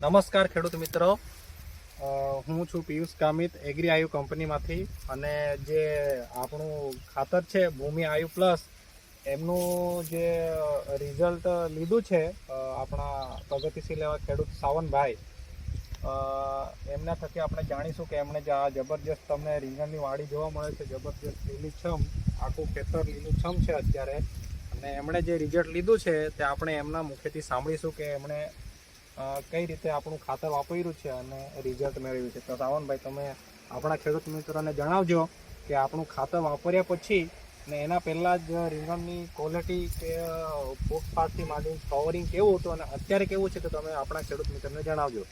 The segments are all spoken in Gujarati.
નમસ્કાર ખેડૂત મિત્રો. હું છું પિયુષ કામિત એગ્રી આયુ કંપનીમાંથી અને જે આપણું ખાતર છે, ભૂમિ આયુ પ્લસ, એમનું જે રિઝલ્ટ લીધું છે આપણા પ્રગતિશીલ એવા ખેડૂત સાવનભાઈ એમના થકી આપણે જાણીશું કે એમણે જે આ જબરજસ્ત તમને રીંગણની વાડી જોવા મળે છે, જબરજસ્ત લીલીછમ, આખું ખેતર લીલુંછમ છે અત્યારે. અને એમણે જે રિઝલ્ટ લીધું છે, તે આપણે એમના મુખેથી સાંભળીશું કે એમણે કઈ રીતે આપણું ખાતર વાપર્યું છે અને રિઝલ્ટ મેળવ્યું છે? તો સાવનભાઈ તમે આપણા ખેડૂત મિત્રોને જણાવજો કે આપણું ખાતર વાપર્યા પછી ને એના પહેલાં જ રીંગણની ક્વોલિટી કે ફૂટપાથથી માંડીને કવરિંગ કેવું હતું અને અત્યારે કેવું છે તો તમે આપણા ખેડૂત મિત્રોને જણાવજો.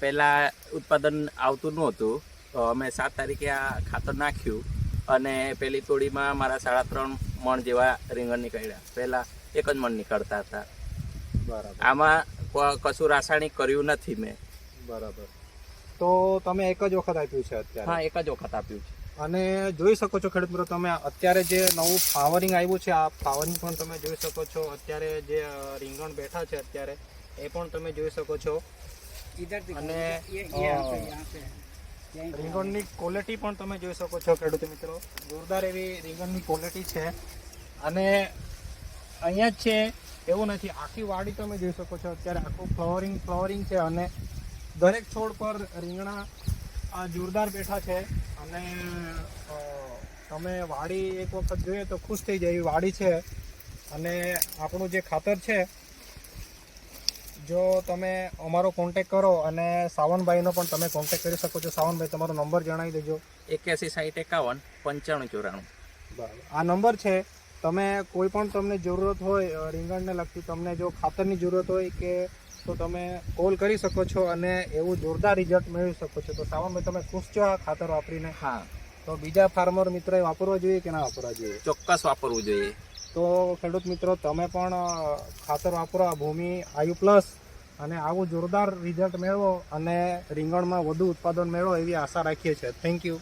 પહેલાં ઉત્પાદન આવતું નહોતું. અમે સાત તારીખે આ ખાતર નાખ્યું અને પહેલી તોડીમાં મારા સાડા ત્રણ મણ જેવા રીંગણ નીકળ્યા. પહેલાં એક જ મણ નીકળતા હતા. બરાબર. આમાં કશું રાસાયણિક કર્યું નથી મેં. બરાબર. તો તમે એક જ વખત આપ્યું છે અત્યારે? હા એક જ વખત આપ્યું છે. અને જોઈ શકો છો ખેડૂત મિત્રો તમે અત્યારે જે નવું ફાવરિંગ આવ્યું છે આ ફાવરિંગ પણ તમે જોઈ શકો છો. અત્યારે જે રીંગણ બેઠા છે અત્યારે એ પણ તમે જોઈ શકો છો. અને રીંગણની ક્વોલિટી પણ તમે જોઈ શકો છો ખેડૂત મિત્રો. જોરદાર એવી રીંગણની ક્વોલિટી છે. અને અહીંયા જ છે એવું નથી. આખી વાડી તમે જોઈ શકો છો. અત્યારે આખું ફ્લાવરિંગ ફ્લાવરિંગ છે અને દરેક છોડ પર રીંગણા આ જોરદાર બેઠા છે. અને તમે વાડી એક વખત જોઈએ તો ખુશ થઈ જાય એવી વાડી છે. અને આપણું જે ખાતર છે જો તમે અમારો કોન્ટેક કરો અને સાવનભાઈનો પણ તમે કોન્ટેક કરી શકો છો. સાવનભાઈ તમારો નંબર જણાવી દેજો. એક્યાસી સાઠ એકાવન પંચાણું ચોરાણું. બરાબર. આ નંબર છે તમે કોઈ પણ તમને જરૂરત હોય રીંગણને લગતી તમને જો ખાતરની જરૂરત હોય કે તો તમે કોલ કરી શકો છો અને એવું જોરદાર રિઝલ્ટ મેળવી શકો છો. તો સાવનભાઈ તમે ખુશ છો આ ખાતર વાપરીને હા. તો બીજા ફાર્મર મિત્રોએ વાપરવા જોઈએ કે ના વાપરવા જોઈએ? ચોક્કસ વાપરવું જોઈએ. તો ખેડૂત મિત્રો તમે પણ ખાતર વાપરો આ ભૂમિ આયુ પ્લસ અને આવું જોરદાર રિઝલ્ટ મેળવો અને રીંગણમાં વધુ ઉત્પાદન મેળવો એવી આશા રાખીએ છીએ. Thank you